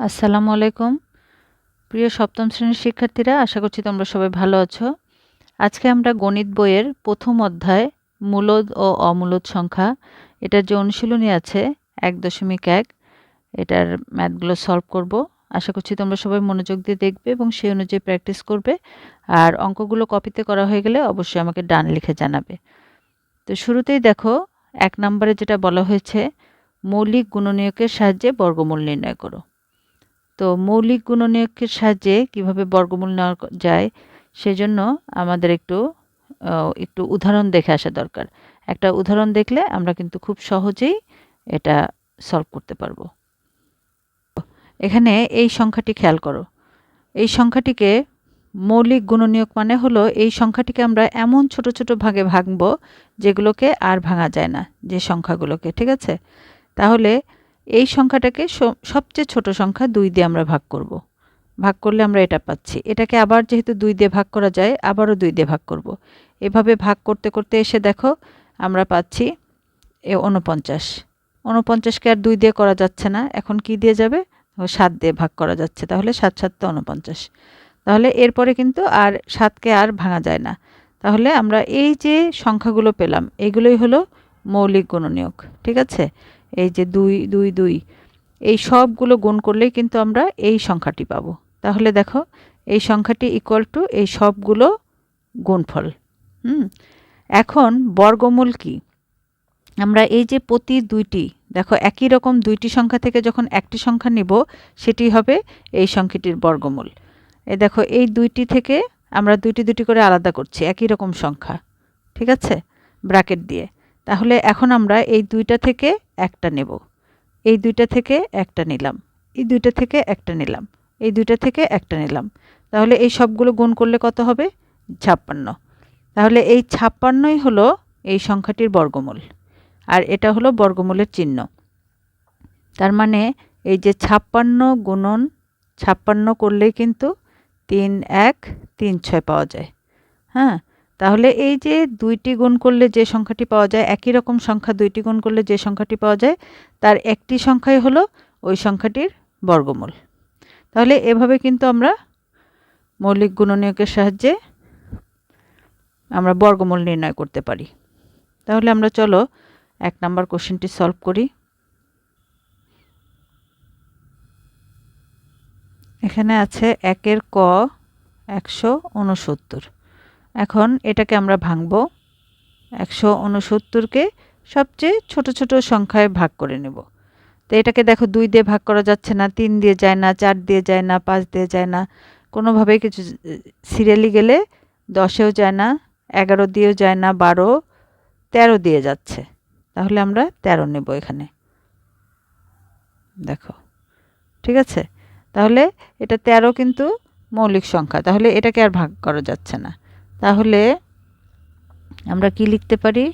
আসসালামু আলাইকুম। প্রিয় সপ্তম শ্রেণির শিক্ষার্থীরা, আশা করছি তোমরা সবাই ভালো আছো। আজকে আমরা গণিত বইয়ের প্রথম অধ্যায়, মূলদ ও অমূলদ সংখ্যা, এটার যে অনুশীলনী আছে, এক দশমিক এক, এটার ম্যাথগুলো সলভ করব। আশা করছি তোমরা সবাই মনোযোগ দিয়ে দেখবে এবং সেই অনুযায়ী প্র্যাকটিস করবে। আর অঙ্কগুলো কপিতে করা হয়ে গেলে অবশ্যই আমাকে ডান লিখে জানাবে। তো শুরুতেই দেখো, এক নম্বরে যেটা বলা হয়েছে, মৌলিক গুণনীয়কের সাহায্যে বর্গমূল নির্ণয় করো। তো মৌলিক গুণনীয়কের সাহায্যে কীভাবে বর্গমূল নেওয়া যায় সেজন্য আমাদের একটু একটু উদাহরণ দেখে আসা দরকার। একটা উদাহরণ দেখলে আমরা কিন্তু খুব সহজেই এটা সলভ করতে পারব। এখানে এই সংখ্যাটি খেয়াল করো। এই সংখ্যাটিকে মৌলিক গুণনীয়ক মানে হলো এই সংখ্যাটিকে আমরা এমন ছোট ছোট ভাগে ভাঙব যেগুলোকে আর ভাঙা যায় না, যে সংখ্যাগুলোকে, ঠিক আছে? তাহলে এই সংখ্যাটাকে সবচেয়ে ছোট সংখ্যা দুই দিয়ে আমরা ভাগ করব। ভাগ করলে আমরা এটা পাচ্ছি। এটাকে আবার যেহেতু দুই দিয়ে ভাগ করা যায়, আবারও দুই দিয়ে ভাগ করব। এভাবে ভাগ করতে করতে এসে দেখো, আমরা পাচ্ছি এ উনপঞ্চাশ উনপঞ্চাশকে আর দুই দিয়ে করা যাচ্ছে না। এখন কি দিয়ে যাবে? সাত দিয়ে ভাগ করা যাচ্ছে। তাহলে সাত সাতটা উনপঞ্চাশ তাহলে এরপরে কিন্তু আর সাতকে আর ভাঙা যায় না। তাহলে আমরা এই যে সংখ্যাগুলো পেলাম, এগুলোই হলো মৌলিক গুণনীয়ক। ঠিক আছে? এই যে দুই দুই দুই, এই সবগুলো গুণ করলেই কিন্তু আমরা এই সংখ্যাটি পাবো। তাহলে দেখো, এই সংখ্যাটি ইকুয়াল টু এই সবগুলো গুণফল। হুম? এখন বর্গমূল কি? আমরা এই যে প্রতি দুইটি, দেখো একই রকম দুইটি সংখ্যা থেকে যখন একটি সংখ্যা নিব, সেটি হবে এই সংখ্যাটির বর্গমূল। এ দেখো, এই দুইটি থেকে আমরা দুইটি দুটি করে আলাদা করছি, একই রকম সংখ্যা, ঠিক আছে? ব্র্যাকেট দিয়ে। তাহলে এখন আমরা এই দুইটা থেকে একটা নেব। এই দুইটা থেকে একটা নিলাম। এই দুইটা থেকে একটা নিলাম। এই দুইটা থেকে একটা নিলাম। তাহলে এই সবগুলো গুণ করলে কত হবে? ছাপ্পান্ন। তাহলে এই ছাপ্পান্নই হলো এই সংখ্যাটির বর্গমূল। আর এটা হলো বর্গমূলের চিহ্ন। তার মানে এই যে ছাপ্পান্ন গুণন ছাপ্পান্ন করলেই কিন্তু তিন এক তিন ছয় পাওয়া যায়। হ্যাঁ? তাহলে এই যে দুইটি গুণ করলে যে সংখ্যাটি পাওয়া যায়, একই রকম সংখ্যা দুইটি গুণ করলে যে সংখ্যাটি পাওয়া যায়, তার একটি সংখ্যাই হলো ওই সংখ্যাটির বর্গমূল। তাহলে এভাবে কিন্তু আমরা মৌলিক গুণনীয়কের সাহায্যে আমরা বর্গমূল নির্ণয় করতে পারি। তাহলে আমরা চলো এক নাম্বার কোশ্চেনটি সলভ করি। এখানে আছে একের ক একশো উনসত্তর এখন এটাকে আমরা ভাঙব। একশো উনসত্তরকে সবচেয়ে ছোট ছোট সংখ্যায় ভাগ করে নেব। তো এটাকে দেখো দুই দিয়ে ভাগ করা যাচ্ছে না, তিন দিয়ে যায় না, চার দিয়ে যায় না, পাঁচ দিয়ে যায় না। কোনোভাবেই কিছু সিরিয়ালি গেলে দশেও যায় না, এগারো দিয়েও যায় না, বারো, তেরো দিয়ে যাচ্ছে। তাহলে আমরা তেরো নেব এখানে। দেখো, ঠিক আছে? তাহলে এটা তেরো কিন্তু মৌলিক সংখ্যা, তাহলে এটাকে আর ভাগ করা যাচ্ছে না। তাহলে আমরা কি লিখতে পারি?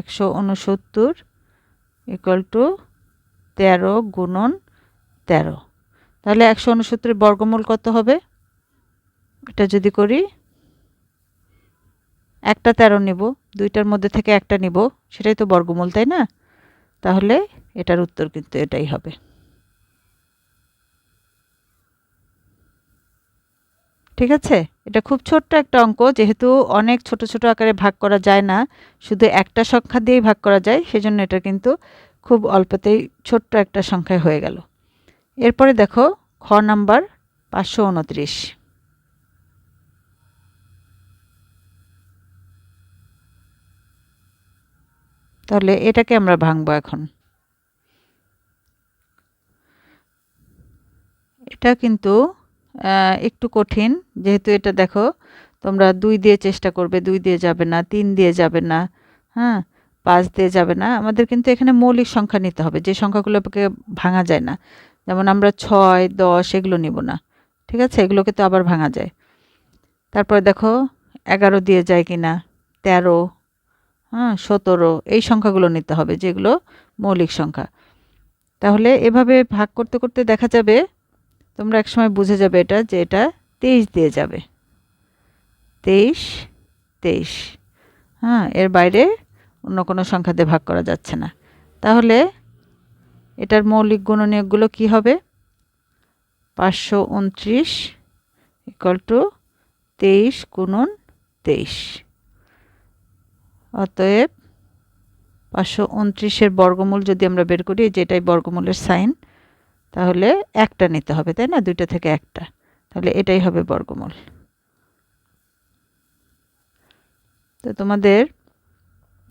একশো উনসত্তর ইকুয়াল টু তেরো গুণন তেরো। তাহলে একশো উনসত্তরের বর্গমূল কত হবে? এটা যদি করি, একটা তেরো নিব, দুইটার মধ্যে থেকে একটা নিব, সেটাই তো বর্গমূল, তাই না? তাহলে এটার উত্তর কিন্তু এটাই হবে। ঠিক আছে? এটা খুব ছোট্ট একটা অঙ্ক, যেহেতু অনেক ছোট ছোট আকারে ভাগ করা যায় না, শুধু একটা সংখ্যা দিয়েই ভাগ করা যায়, সেজন্য এটা কিন্তু খুব অল্পতেই ছোট্ট একটা সংখ্যায় হয়ে গেল। এরপরে দেখো, খ নাম্বার পাঁচশো উনত্রিশ। তাহলে এটাকে আমরা ভাঙবো এখন। এটা কিন্তু একটু কঠিন। যেহেতু এটা দেখো, তোমরা দুই দিয়ে চেষ্টা করবে, দুই দিয়ে যাবে না, তিন দিয়ে যাবে না হ্যাঁ পাঁচ দিয়ে যাবে না। আমাদের কিন্তু এখানে মৌলিক সংখ্যা নিতে হবে, যে সংখ্যাগুলোকে ভাঙা যায় না। যেমন আমরা ছয়, দশ, এগুলো নিব না, ঠিক আছে? এগুলোকে তো আবার ভাঙা যায়। তারপরে দেখো, এগারো দিয়ে যায় কি না তেরো হ্যাঁ সতেরো, এই সংখ্যাগুলো নিতে হবে, যেগুলো মৌলিক সংখ্যা। তাহলে এভাবে ভাগ করতে করতে দেখা যাবে তোমরা একসময় বুঝে যাবে এটা যে এটা তেইশ দিয়ে যাবে। তেইশ তেইশ। হ্যাঁ এর বাইরে অন্য কোনো সংখ্যা দিয়ে ভাগ করা যাচ্ছে না। তাহলে এটার মৌলিক গুণনীয়কগুলো কি হবে? পাঁচশো উনত্রিশ ইকাল টু তেইশ গুণন তেইশ। অতএব পাঁচশো উনত্রিশের বর্গমূল যদি আমরা বের করি, যেটাই বর্গমূলের সাইন তাহলে একটা নিতে হবে, তাই না? দুইটা থেকে একটা। তাহলে এটাই হবে বর্গমূল। তো তোমাদের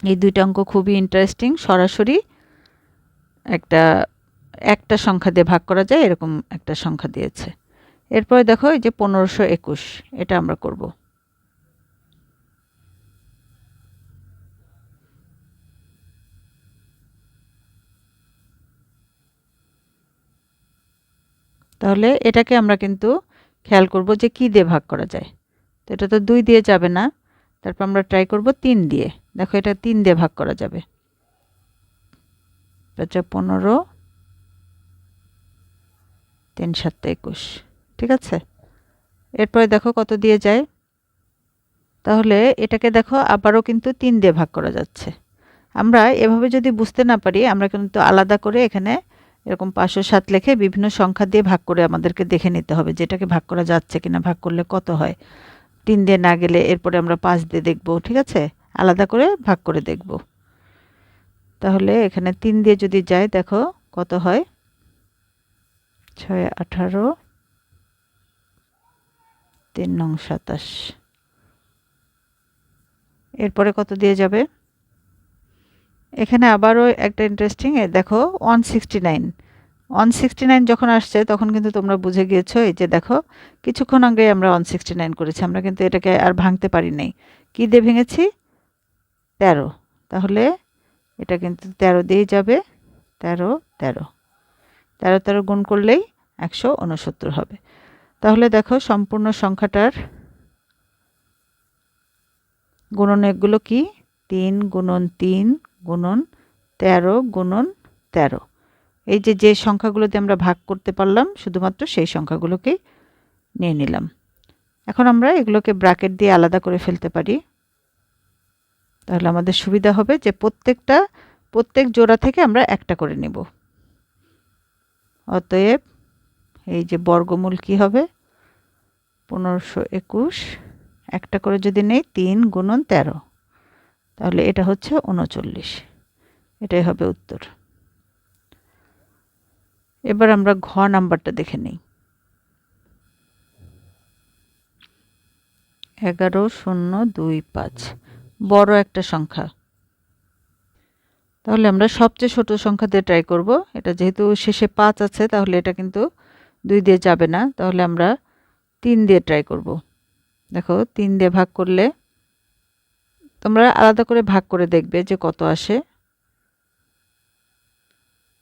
এই দুইটা অঙ্ক খুবই ইন্টারেস্টিং সরাসরি একটা একটা সংখ্যা দিয়ে ভাগ করা যায়, এরকম একটা সংখ্যা দিয়েছে। এরপরে দেখো এই যে পনেরোশো একুশ, এটা আমরা করব। তাহলে এটাকে আমরা কিন্তু খেয়াল করব যে কি দিয়ে ভাগ করা যায়। তো এটা তো দুই দিয়ে যাবে না। তারপর আমরা ট্রাই করব তিন দিয়ে। দেখো এটা তিন দিয়ে ভাগ করা যাবে। পনেরো, তিন সাতটা একুশ। ঠিক আছে? এরপরে দেখো কত দিয়ে যায়? তাহলে এটাকে দেখো আবারও কিন্তু তিন দিয়ে ভাগ করা যাচ্ছে। আমরা এভাবে যদি বুঝতে না পারি, আমরা কিন্তু আলাদা করে এখানে এরকম পাঁচশো সাত লেখে বিভিন্ন সংখ্যা দিয়ে ভাগ করে আমাদেরকে দেখে নিতে হবে যেটাকে ভাগ করা যাচ্ছে কিনা, ভাগ করলে কত হয়। তিন দিয়ে না গেলে এরপরে আমরা পাঁচ দিয়ে দেখব, ঠিক আছে? আলাদা করে ভাগ করে দেখব। তাহলে এখানে তিন দিয়ে যদি যায়, দেখো কত হয়? ছয়, আঠারো, তিন নং সাতাশ। এরপরে কত দিয়ে যাবে? এখানে আবারও একটা ইন্টারেস্টিং দেখো one sixty nine one sixty nine যখন আসছে, তখন কিন্তু তোমরা বুঝে গিয়েছো এই যে দেখো, কিছুক্ষণ আগে আমরা ওয়ান সিক্সটি নাইন করেছি, আমরা কিন্তু এটাকে আর ভাঙতে পারি নাই। কী দিয়ে ভেঙেছি? তেরো। তাহলে এটা কিন্তু তেরো দিয়েই যাবে, তেরো তেরো। তেরো তেরো গুণ করলেই একশো উনসত্তর হবে। তাহলে দেখো সম্পূর্ণ সংখ্যাটার গুণনেকগুলো কি? তিন গুণন তিন গুণন তেরো গুণন তেরো। এই যে যে সংখ্যাগুলোতে আমরা ভাগ করতে পারলাম, শুধুমাত্র সেই সংখ্যাগুলোকেই নিয়ে নিলাম। এখন আমরা এগুলোকে ব্রাকেট দিয়ে আলাদা করে ফেলতে পারি। তাহলে আমাদের সুবিধা হবে যে প্রত্যেকটা, প্রত্যেক জোড়া থেকে আমরা একটা করে নেব। অতএব এই যে বর্গমূল কি হবে? পনেরোশো একুশ। একটা করে যদি নেই, তিন গুণন তেরো। তাহলে এটা হচ্ছে উনচল্লিশ। এটাই হবে উত্তর। এবার আমরা ঘ নাম্বারটা দেখে নিই। এগারো, শূন্য, দুই, পাঁচ। বড় একটা সংখ্যা। তাহলে আমরা সবচেয়ে ছোট সংখ্যা দিয়ে ট্রাই করব। এটা যেহেতু শেষে পাঁচ আছে, তাহলে এটা কিন্তু দুই দিয়ে যাবে না। তাহলে আমরা তিন দিয়ে ট্রাই করব। দেখো, তিন দিয়ে ভাগ করলে তোমরা আলাদা করে ভাগ করে দেখবে যে কত আসে।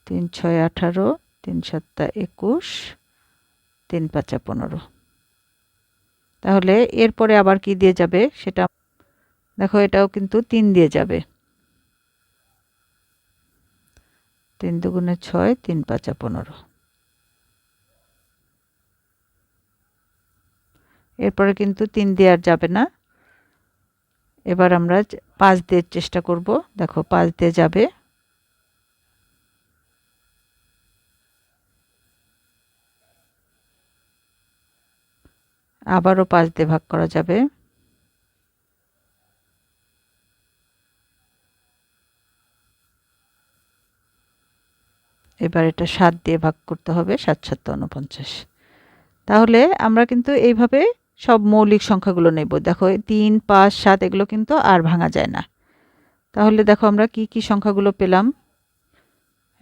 তিন ছয় আঠারো, তিন সাতটা একুশ, তিন পাঁচা পনেরো। তাহলে এরপরে আবার কি দিয়ে যাবে সেটা দেখো এটাও কিন্তু তিন দিয়ে যাবে। তিন দুগুণে ছয়, তিন পাঁচা পনেরো। এরপরে কিন্তু তিন দিয়ে আর যাবে না। এবার আমরা পাঁচ দিয়ে চেষ্টা করব। দেখো পাঁচ দিয়ে যাবে। আবারও পাঁচ দিয়ে ভাগ করা যাবে। এবার এটা সাত দিয়ে ভাগ করতে হবে, সাত সাতটা উনপঞ্চাশ তাহলে আমরা কিন্তু এইভাবে সব মৌলিক সংখ্যাগুলো নেব। দেখো তিন, পাঁচ, সাত, এগুলো কিন্তু আর ভাঙা যায় না। তাহলে দেখো আমরা কি কি সংখ্যাগুলো পেলাম?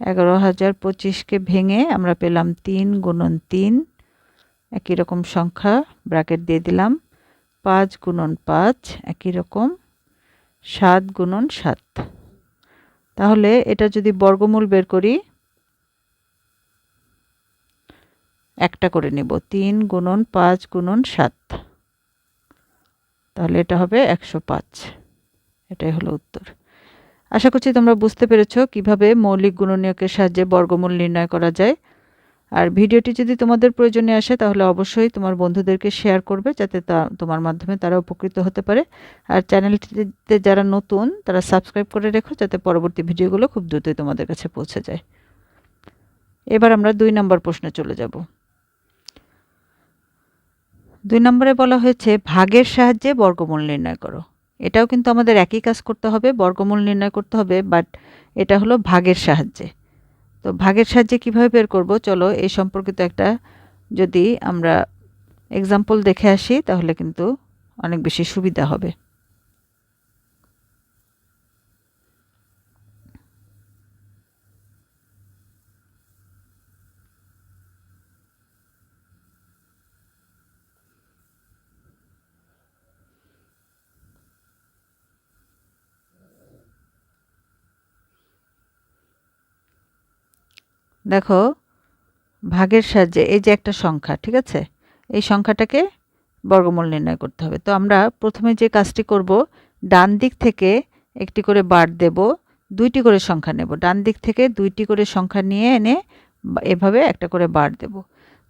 এগারো হাজার পঁচিশকে ভেঙে আমরা পেলাম তিন গুণন তিন। একই রকম সংখ্যা, ব্র্যাকেট দিয়ে দিলাম। পাঁচ গুণন পাঁচ, একই রকম। সাত গুণন সাত। তাহলে এটা যদি বর্গমূল বের করি একটা করে নেব। তিন গুণন পাঁচ গুণন সাত। তাহলে এটা হবে একশো পাঁচ। এটাই হলো উত্তর। আশা করছি তোমরা বুঝতে পেরেছ কীভাবে মৌলিক গুণনীয়কের সাহায্যে বর্গমূল নির্ণয় করা যায়। আর ভিডিওটি যদি তোমাদের প্রয়োজনে আসে, তাহলে অবশ্যই তোমার বন্ধুদেরকে শেয়ার করবে, যাতে তা তোমার মাধ্যমে তারা উপকৃত হতে পারে। আর চ্যানেলটিতে যারা নতুন, তারা সাবস্ক্রাইব করে রেখো, যাতে পরবর্তী ভিডিওগুলো খুব দ্রুতই তোমাদের কাছে পৌঁছে যায়। এবার আমরা দুই নম্বর প্রশ্নে চলে যাব। দুই নম্বরে বলা হয়েছে, ভাগের সাহায্যে বর্গমূল নির্ণয় করো। এটাও কিন্তু আমাদের একই কাজ করতে হবে, বর্গমূল নির্ণয় করতে হবে, বাট এটা হলো ভাগের সাহায্যে। তো ভাগের সাহায্যে কীভাবে বের করব? চলো এই সম্পর্কিত একটা যদি আমরা এক্সাম্পল দেখে আসি, তাহলে কিন্তু অনেক বেশি সুবিধা হবে। দেখো, ভাগের সাহায্যে এই যে একটা সংখ্যা, ঠিক আছে? এই সংখ্যাটাকে বর্গমূল নির্ণয় করতে হবে। তো আমরা প্রথমে যে কাজটি করব, ডান দিক থেকে একটি করে বার দেব, দুইটি করে সংখ্যা নেব। ডান দিক থেকে দুইটি করে সংখ্যা নিয়ে এনে এভাবে একটা করে বার দেব।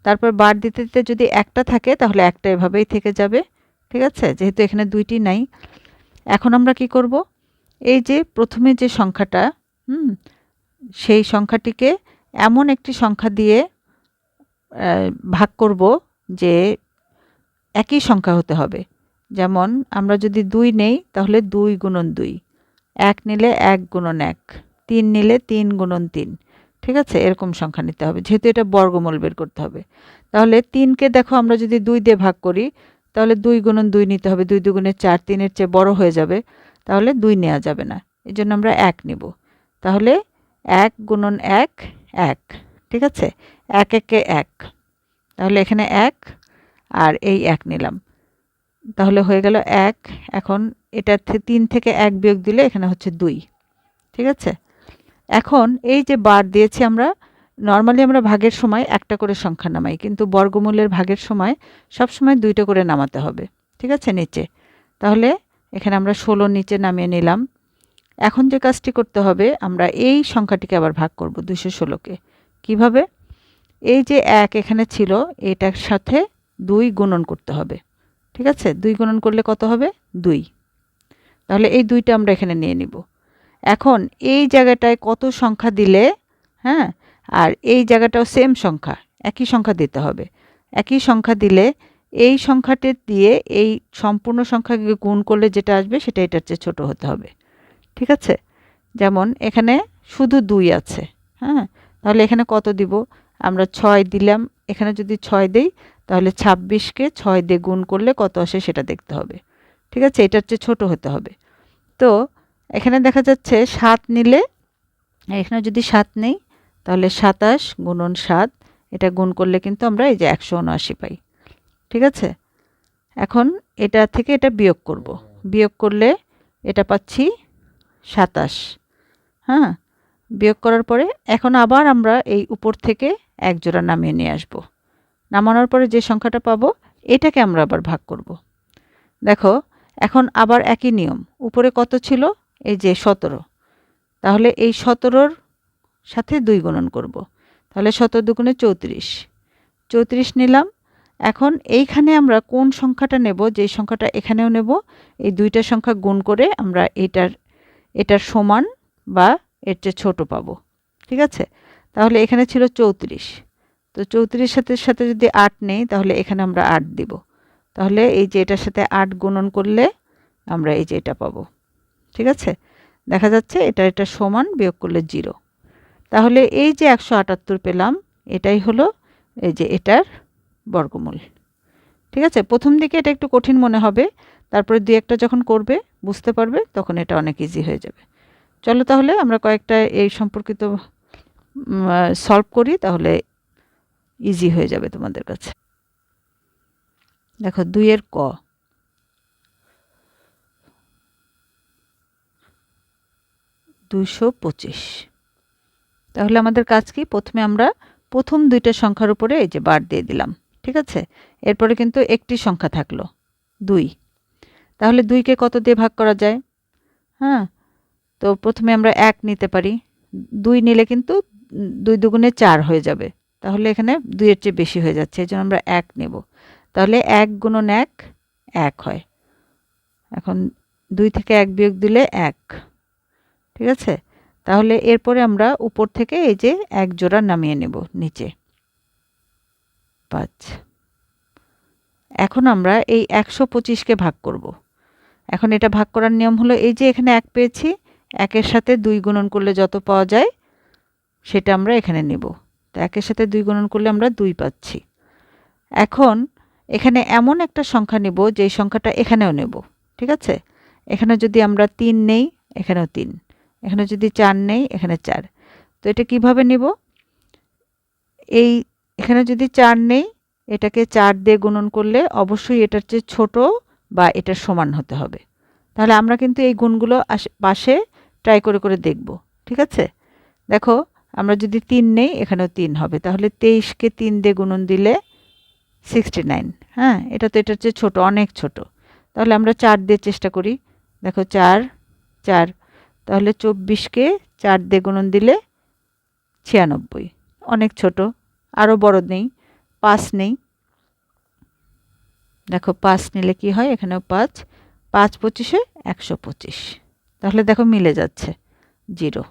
তারপর বার দিতে দিতে যদি একটা থাকে, তাহলে একটা এভাবেই থেকে যাবে, ঠিক আছে? যেহেতু এখানে দুইটি নাই। এখন আমরা কি করব? এই যে প্রথমে যে সংখ্যাটা, হুম, সেই সংখ্যাটিকে এমন একটি সংখ্যা দিয়ে ভাগ করব যে একই সংখ্যা হতে হবে। যেমন আমরা যদি দুই নেই, তাহলে দুই গুণন দুই। এক নিলে এক গুণন এক। তিন নিলে তিন গুণন তিন। ঠিক আছে? এরকম সংখ্যা নিতে হবে। যেহেতু এটা বর্গমূল বের করতে হবে। তাহলে তিনকে দেখো আমরা যদি দুই দিয়ে ভাগ করি, তাহলে দুই গুণন দুই নিতে হবে। দুই দুগুণে চার তিনের চেয়ে বড় হয়ে যাবে। তাহলে দুই নেওয়া যাবে না। এই জন্য আমরা এক নিব। তাহলে এক গুণন এক এক, ঠিক আছে? এক একে এক। তাহলে এখানে এক আর এই এক নিলাম। তাহলে হয়ে গেল এক। এখন এটা তিন থেকে এক বিয়োগ দিলে এখানে হচ্ছে দুই, ঠিক আছে? এখন এই যে বার দিয়েছি আমরা নর্মালি আমরা ভাগের সময় একটা করে সংখ্যা নামাই, কিন্তু বর্গমূলের ভাগের সময় সব সময় দুইটা করে নামাতে হবে, ঠিক আছে নিচে? তাহলে এখানে আমরা ষোলো নিচে নামিয়ে নিলাম। এখন যে কাজটি করতে হবে, আমরা এই সংখ্যাটিকে আবার ভাগ করব দুশো ষোলোকে। কীভাবে? এই যে এক এখানে ছিল, এটার সাথে দুই গুণন করতে হবে। ঠিক আছে? দুই গুণন করলে কত হবে? দুই। তাহলে এই দুইটা আমরা এখানে নিয়ে নিব। এখন এই জায়গাটায় কত সংখ্যা দিলে হ্যাঁ? আর এই জায়গাটাও সেম সংখ্যা, একই সংখ্যা দিতে হবে। একই সংখ্যা দিলে এই সংখ্যাটি দিয়ে এই সম্পূর্ণ সংখ্যাকে গুণ করলে যেটা আসবে সেটা এটার চেয়ে ছোটো হতে হবে। ঠিক আছে? যেমন এখানে শুধু দুই আছে হ্যাঁ? তাহলে এখানে কত দিব? আমরা ছয় দিলাম, এখানে যদি ছয় দেই, তাহলে ছাব্বিশকে ছয় দিয়ে গুণ করলে কত আসে সেটা দেখতে হবে। ঠিক আছে? এটার চেয়ে ছোটো হতে হবে। তো এখানে দেখা যাচ্ছে সাত নিলে, এখানে যদি সাত নেই, তাহলে সাতাশ গুণন সাত, এটা গুণ করলে কিন্তু আমরা এই যে একশো উনআশি পাই। ঠিক আছে? এখন এটা থেকে এটা বিয়োগ করব। বিয়োগ করলে এটা পাচ্ছি সাতাশ। হ্যাঁ বিয়োগ করার পরে এখন আবার আমরা এই উপর থেকে এক জোড়া নামিয়ে নিয়ে আসব। নামানোর পরে যে সংখ্যাটা পাবো, এটাকে আমরা আবার ভাগ করব। দেখো, এখন আবার একই নিয়ম। উপরে কত ছিল? এই যে সতেরো। তাহলে এই সতেরোর সাথে দুই গুণন করব। তাহলে সতেরো দুগুণে চৌত্রিশ। চৌত্রিশ নিলাম। এখন এইখানে আমরা কোন সংখ্যাটা নেব? যেই সংখ্যাটা এখানেও নেব, এই দুইটা সংখ্যা গুণ করে আমরা এটার এটার সমান বা এর চেয়ে ছোটো পাবো। ঠিক আছে? তাহলে এখানে ছিল চৌত্রিশ। তো চৌত্রিশ সাথে সাথে যদি আট নেই, তাহলে এখানে আমরা আট দিব। তাহলে এই যে এটার সাথে আট গুণন করলে আমরা এই যে এটা পাবো। ঠিক আছে? দেখা যাচ্ছে এটা এটা সমান বিয়োগ করলে জিরো। তাহলে এই যে একশো আটাত্তর পেলাম, এটাই হলো এই যে এটার বর্গমূল। ঠিক আছে? প্রথম দিকে এটা একটু কঠিন মনে হবে। তারপরে দুই একটা যখন করবে, বুঝতে পারবে, তখন এটা অনেক ইজি হয়ে যাবে। চলো তাহলে আমরা কয়েকটা এই সম্পর্কিত সলভ করি, তাহলে ইজি হয়ে যাবে তোমাদের কাছে। দেখো দুইয়ের ক। দুশো পঁচিশ। তাহলে আমাদের কাজ কি? প্রথমে আমরা প্রথম দুইটা সংখ্যার উপরে এই যে বার দিয়ে দিলাম, ঠিক আছে? এরপরে কিন্তু একটি সংখ্যা থাকল, দুই। তাহলে দুইকে কত দিয়ে ভাগ করা যায়? হ্যাঁ তো প্রথমে আমরা এক নিতে পারি। দুই নিলে কিন্তু দুই দুগুণে চার হয়ে যাবে। তাহলে এখানে দুইয়ের চেয়ে বেশি হয়ে যাচ্ছে, এই জন্য আমরা এক নেব। তাহলে এক গুণন এক এক হয়। এখন দুই থেকে এক বিয়োগ দিলে এক। ঠিক আছে? তাহলে এরপরে আমরা উপর থেকে এই যে এক জোড়া নামিয়ে নেব, নিচে। পাঁচ। এখন আমরা এই একশো পঁচিশকে ভাগ করব। এখন এটা ভাগ করার নিয়ম হলো এই যে এখানে এক পেয়েছি, একের সাথে দুই গুণন করলে যত পাওয়া যায়, সেটা আমরা এখানে নেব। তো একের সাথে দুই গুণন করলে আমরা দুই পাচ্ছি। এখন এখানে এমন একটা সংখ্যা নেব যেই সংখ্যাটা এখানেও নেব, ঠিক আছে? এখানে যদি আমরা তিন নেই, এখানেও তিন। এখানে যদি চার নেই, এখানে চার। তো এটা কীভাবে নেব? এই এখানে যদি চার নেই, এটাকে চার দিয়ে গুণন করলে অবশ্যই এটার চেয়ে ছোট বা এটার সমান হতে হবে। তাহলে আমরা কিন্তু এই গুণগুলো পাশে ট্রাই করে করে দেখব, ঠিক আছে? দেখো, আমরা যদি তিন নেই, এখানেও তিন হবে। তাহলে তেইশকে তিন দিয়ে গুণন দিলে সিক্সটি নাইন হ্যাঁ? এটা তো এটার চেয়ে ছোটো, অনেক ছোট। তাহলে আমরা চার দিয়ে চেষ্টা করি। দেখো, চার চার। তাহলে চব্বিশকে চার দিয়ে গুণন দিলে ছিয়ানব্বই। অনেক ছোট, আরও বড় নেই, পাঁচ নেই। দেখো পাঁচ নিলে কি হয়? এখানেও পাঁচ। পাঁচ পঁচিশে একশো পঁচিশ। তাহলে দেখো মিলে যাচ্ছে জিরো।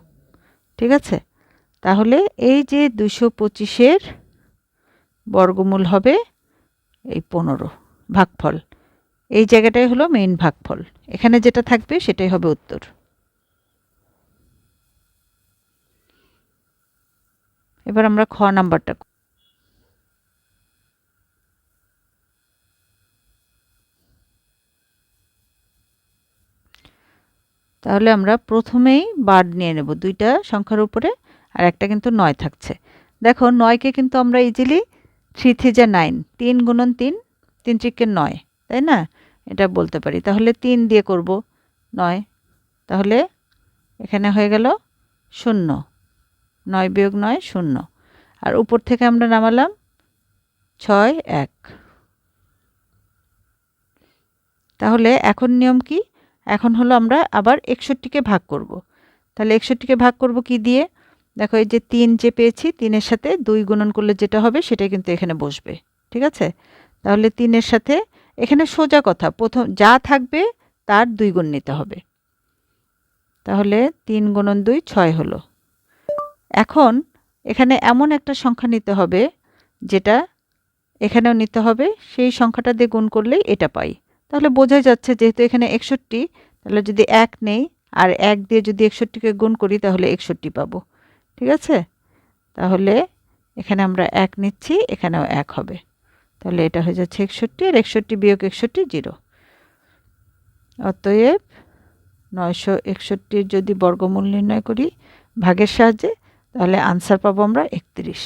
ঠিক আছে? তাহলে এই যে দুশো পঁচিশের বর্গমূল হবে এই পনেরো ভাগফল। এই জায়গাটাই হলো মেইন ভাগফল। এখানে যেটা থাকবে সেটাই হবে উত্তর। এবার আমরা খ নাম্বারটা তাহলে আমরা প্রথমেই বার নিয়ে নেব দুইটা সংখ্যার উপরে, আর একটা কিন্তু নয় থাকছে। দেখো, নয়কে কিন্তু আমরা ইজিলি থ্রি থ্রি যা নাইন তিন গুণন তিন তিন চিকের নয়, তাই না? এটা বলতে পারি। তাহলে তিন দিয়ে করব নয়। তাহলে এখানে হয়ে গেল শূন্য। নয় বিয়োগ নয়, শূন্য। আর উপর থেকে আমরা নামালাম ছয়, এক। তাহলে এখন নিয়ম কি? এখন হলো আমরা আবার একষট্টিকে ভাগ করব। তাহলে একষট্টিকে ভাগ করব কি দিয়ে? দেখো এই যে তিন যে পেয়েছি, তিনের সাথে দুই গুণন করলে যেটা হবে সেটাই কিন্তু এখানে বসবে, ঠিক আছে? তাহলে তিনের সাথে এখানে সোজা কথা, প্রথম যা থাকবে তার দুই গুণ নিতে হবে। তাহলে তিন গুণন দুই ছয় হলো। এখন এখানে এমন একটা সংখ্যা নিতে হবে যেটা এখানেও নিতে হবে, সেই সংখ্যাটা দিয়ে গুণ করলেই এটা পাই। তাহলে বোঝাই যাচ্ছে যেহেতু এখানে একষট্টি, তাহলে যদি এক নেই আর এক দিয়ে যদি একষট্টিকে গুণ করি তাহলে একষট্টি পাবো। ঠিক আছে? তাহলে এখানে আমরা এক নিচ্ছি, এখানেও এক হবে। তাহলে এটা হয়ে যাচ্ছে একষট্টি আর একষট্টি বিয়োগ একষট্টি জিরো। অতএব নয়শো একষট্টির যদি বর্গমূল নির্ণয় করি ভাগের সাহায্যে, তাহলে আনসার পাবো আমরা একত্রিশ।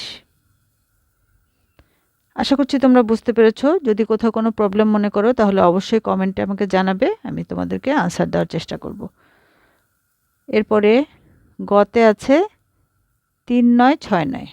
আশা করছি তোমরা বুঝতে পেরেছ। যদি কোথাও কোনো প্রবলেম মনে করো, তাহলে অবশ্যই কমেন্টে আমাকে জানাবে, আমি তোমাদেরকে আনসার দেওয়ার চেষ্টা করব। এরপরে, গতে আছে তিন নয়, ছয় নয়।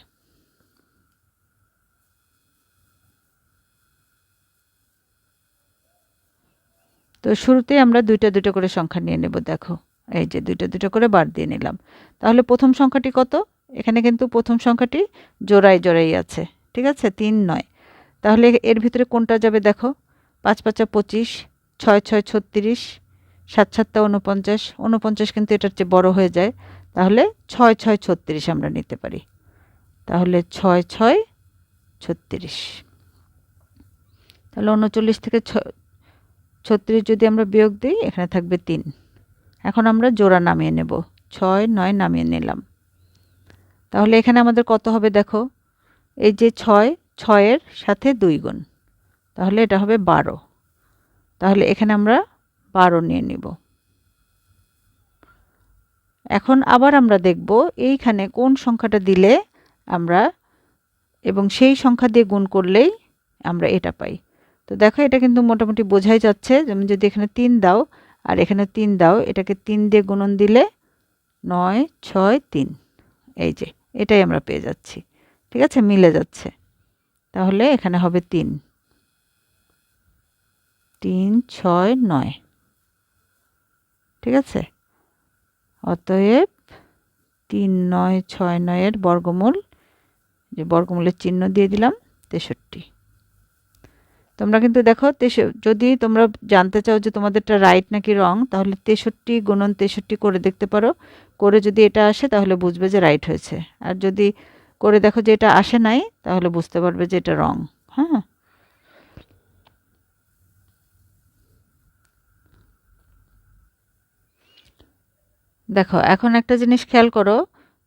তো শুরুতেই আমরা দুইটা দুটো করে সংখ্যা নিয়ে নেব, দেখো। এই যে দুইটা দুটো করে বার দিয়ে নিলাম। তাহলে প্রথম সংখ্যাটি কত? এখানে কিন্তু প্রথম সংখ্যাটি জোড়াই জোড়াই আছে, ঠিক আছে? তিন নয়। তাহলে এর ভিতরে কোনটা যাবে দেখো? পাঁচ পাঁচা পঁচিশ, ছয় ছয় ছত্রিশ, সাত সাতটা উনপঞ্চাশ উনপঞ্চাশ কিন্তু এটার চেয়ে বড় হয়ে যায়। তাহলে ছয় ছয় ছত্রিশ আমরা নিতে পারি। তাহলে ছয় ছয় ছত্রিশ। তাহলে উনচল্লিশ থেকে ছ, ছত্রিশ যদি আমরা বিয়োগ দিই, এখানে থাকবে তিন। এখন আমরা জোড়া নামিয়ে নেব। ছয় নয় নামিয়ে নিলাম। তাহলে এখানে আমাদের কত হবে দেখো? এই যে ছয় ছয়ের সাথে দুই গুণ। তাহলে এটা হবে বারো। তাহলে এখানে আমরা বারো নিয়ে নিব। এখন আবার আমরা দেখব এইখানে কোন সংখ্যাটা দিলে আমরা এবং সেই সংখ্যা দিয়ে গুণ করলেই আমরা এটা পাই। তো দেখো এটা কিন্তু মোটামুটি বোঝাই যাচ্ছে যেমন যদি এখানে তিন দাও আর এখানে তিন দাও, এটাকে তিন দিয়ে গুণন দিলে নয়, ছয়, তিন। এই যে, এটাই আমরা পেয়ে যাচ্ছি। ঠিক আছে? মিলে যাচ্ছে। তাহলে এখানে হবে তিন। তিন, ছয়, নয়। ঠিক আছে? অতএব তিন, নয়, ছয়, নয়ের বর্গমূল, যে বর্গমূলের চিহ্ন দিয়ে দিলাম, তেষট্টি। তোমরা কিন্তু দেখো তেষ যদি তোমরা জানতে চাও যে তোমাদেরটা রাইট নাকি রং তাহলে তেষট্টি গুণন তেষট্টি করে দেখতে পারো। করে যদি এটা আসে, তাহলে বুঝবে যে রাইট হয়েছে। আর যদি করে দেখো যে এটা আসে নাই, তাহলে বুঝতে পারবে যে এটা রং হ্যাঁ? দেখো, এখন একটা জিনিস খেয়াল করো,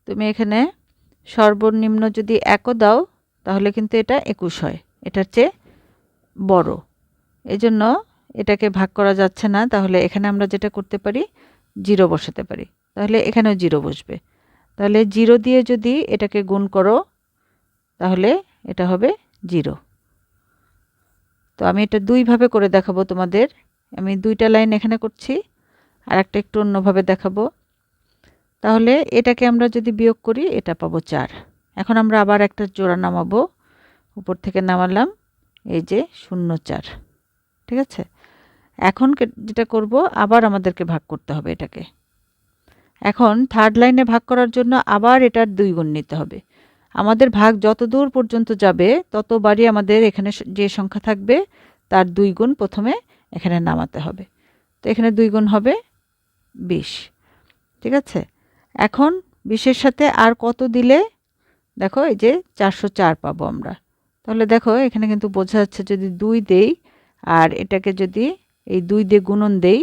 তুমি এখানে সর্বনিম্ন যদি একও দাও, তাহলে কিন্তু এটা একুশ হয়, এটার চেয়ে বড়। এজন্য এটাকে ভাগ করা যাচ্ছে না, তাহলে এখানে আমরা যেটা করতে পারি, জিরো বসাতে পারি, তাহলে এখানেও জিরো বসবে। তাহলে জিরো দিয়ে যদি এটাকে গুণ করো, তাহলে এটা হবে জিরো। তো আমি এটা দুইভাবে করে দেখাবো তোমাদের। আমি দুইটা লাইন এখানে করছি আর একটা একটু অন্যভাবে দেখাবো। তাহলে এটাকে আমরা যদি বিয়োগ করি, এটা পাবো চার। এখন আমরা আবার একটা জোড়া নামাবো, উপর থেকে নামালাম, এই যে শূন্য চার। ঠিক আছে? এখন যেটা করব, আবার আমাদেরকে ভাগ করতে হবে এটাকে। এখন থার্ড লাইনে ভাগ করার জন্য আবার এটার দুই গুণ নিতে হবে। আমাদের ভাগ যত দূর পর্যন্ত যাবে ততবারই আমাদের এখানে যে সংখ্যা থাকবে, তার দুই গুণ প্রথমে এখানে নামাতে হবে। তো এখানে দুই গুণ হবে বিশ। ঠিক আছে? এখন বিশের সাথে আর কত দিলে? দেখো, এই যে চারশো চার পাবো আমরা। তাহলে দেখো, এখানে কিন্তু বোঝা যাচ্ছে যদি দুই দেই, আর এটাকে যদি এই দুই দিয়ে গুণন দেই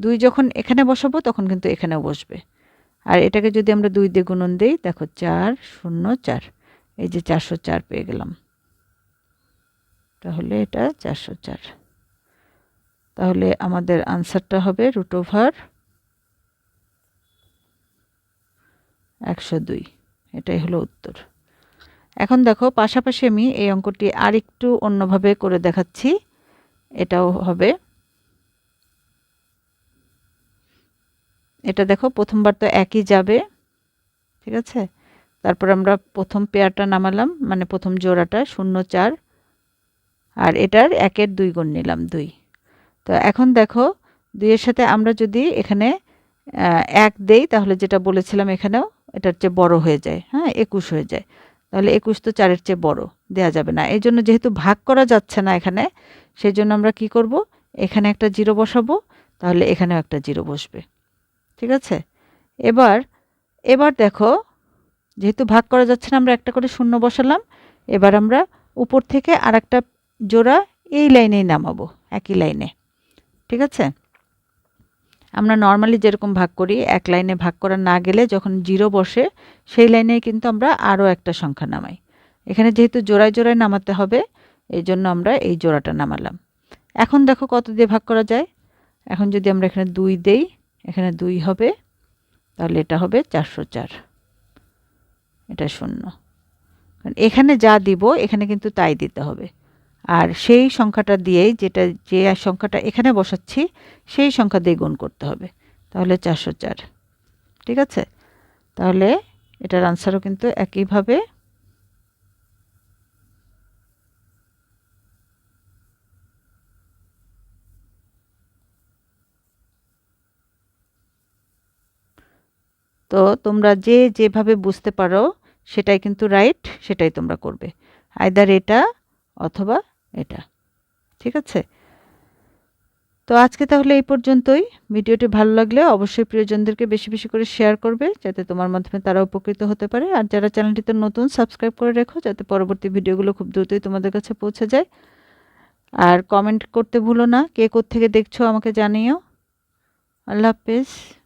দুই যখন এখানে বসাবো, তখন কিন্তু এখানেও বসবে। আর এটাকে যদি আমরা দুই দিয়ে গুণন দিই, দেখো চার শূন্য চার। এই যে চারশো চার পেয়ে গেলাম। তাহলে এটা চারশো চার। তাহলে আমাদের আনসারটা হবে রুট ওভার একশো দুই। এটাই হলো উত্তর। এখন দেখো, পাশাপাশি আমি এই অঙ্কটি আর একটু অন্যভাবে করে দেখাচ্ছি। এটাও হবে এটা দেখো, প্রথমবার তো একই যাবে, ঠিক আছে? তারপর আমরা প্রথম পেয়ারটা নামালাম মানে প্রথম জোড়াটা, শূন্য, চার, আর এটার একের দুই গুণ নিলাম, দুই। তো এখন দেখো, দুইয়ের সাথে আমরা যদি এখানে এক দেই, তাহলে যেটা বলেছিলাম এখানেও, এটার চেয়ে বড় হয়ে যায় হ্যাঁ একুশ হয়ে যায়। তাহলে একুশ তো চারের চেয়ে বড়, দেয়া যাবে না। এই জন্য যেহেতু ভাগ করা যাচ্ছে না এখানে সেই জন্য আমরা কি করব? এখানে একটা জিরো বসাবো, তাহলে এখানেও একটা জিরো বসবে। ঠিক আছে? এবার এবার দেখো, যেহেতু ভাগ করা যাচ্ছে না, আমরা একটা করে শূন্য বসালাম, এবার আমরা উপর থেকে আর একটা জোড়া এই লাইনেই নামাবো, একই লাইনে। ঠিক আছে? আমরা নর্মালি যেরকম ভাগ করি, এক লাইনে ভাগ করা না গেলে যখন জিরো বসে, সেই লাইনে কিন্তু আমরা আরও একটা সংখ্যা নামাই। এখানে যেহেতু জোড়ায় জোড়ায় নামাতে হবে, এই জন্য আমরা এই জোড়াটা নামালাম। এখন দেখো কত দিয়ে ভাগ করা যায়? এখন যদি আমরা এখানে দুই দেই এখানে দুই হবে, তাহলে এটা হবে চারশো চার। এটা শূন্য। এখানে যা দিব, এখানে কিন্তু তাই দিতে হবে। আর সেই সংখ্যাটা দিয়েই যেটা, যে সংখ্যাটা এখানে বসাচ্ছি, সেই সংখ্যা দিয়ে গুণ করতে হবে। তাহলে চারশো চার। ঠিক আছে? তাহলে এটার আনসারও কিন্তু একইভাবে তো তোমরা যে যেভাবে বুঝতে পারো সেটাই কিন্তু রাইট সেটাই তোমরা করবে। আয়দার এটা অথবা এটা। ঠিক আছে? তো আজকে তাহলে এই পর্যন্তই। ভিডিওটি ভালো লাগলে অবশ্যই প্রিয়জনদেরকে বেশি বেশি করে শেয়ার করবে, যাতে তোমার মাধ্যমে তারা উপকৃত হতে পারে। আর যারা চ্যানেলটিতে নতুন সাবস্ক্রাইব করে রেখো, যাতে পরবর্তী ভিডিওগুলো খুব দ্রুতই তোমাদের কাছে পৌঁছে যায়। আর কমেন্ট করতে ভুলো না। কে থেকে দেখছ আমাকে জানিও। আল্লাহ হাফেজ।